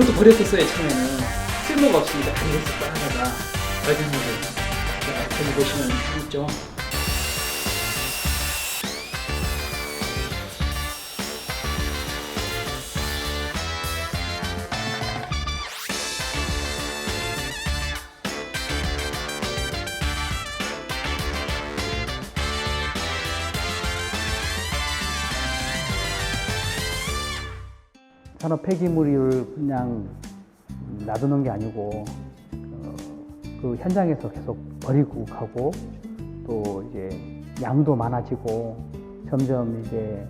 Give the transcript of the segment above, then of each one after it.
이것도 버렸었어요 처음에는. 쓸모가 없으니까 다. 이랬었다 하다가 자 저기 보시면 있죠 산업 폐기물을 그냥 놔두는 게 아니고 어, 그 현장에서 계속 버리고 가고 또 이제 양도 많아지고 점점 이제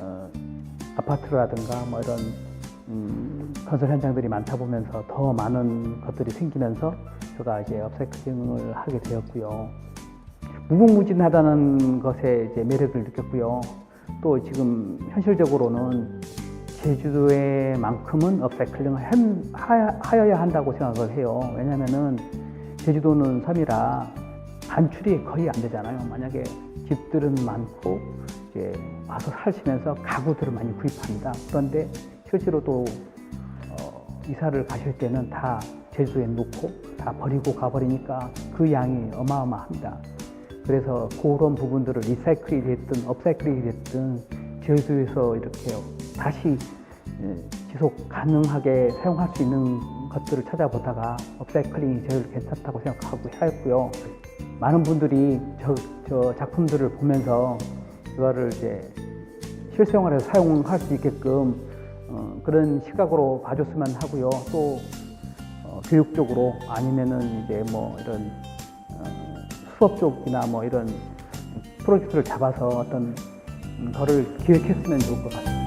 어, 아파트라든가 뭐 이런 음, 건설 현장들이 많다 보면서 더 많은 것들이 생기면서 제가 이제 업사이클링을 하게 되었고요. 무궁무진하다는 것에 이제 매력을 느꼈고요. 또 지금 현실적으로는 제주도에만큼은 업사이클링을 하여야 한다고 생각을 해요. 왜냐면은 제주도는 섬이라 반출이 거의 안 되잖아요. 만약에 집들은 많고 이제 와서 사시면서 가구들을 많이 구입합니다. 그런데 실제로 또 어, 이사를 가실 때는 다 제주도에 놓고 다 버리고 가버리니까 그 양이 어마어마합니다. 그래서 그런 부분들을 리사이클이 됐든 업사이클이 됐든 제주도에서 이렇게 다시 예, 지속 가능하게 사용할 수 있는 것들을 찾아보다가 업사이클링이 제일 괜찮다고 생각하고 했고요. 많은 분들이 저, 저 작품들을 보면서 이거를 이제 실생활에서 사용할 수 있게끔 어, 그런 시각으로 봐줬으면 하고요. 또 어, 교육적으로 아니면은 이제 뭐 이런 어, 수업 쪽이나 뭐 이런 프로젝트를 잡아서 어떤 음, 거를 기획했으면 좋을 것 같습니다.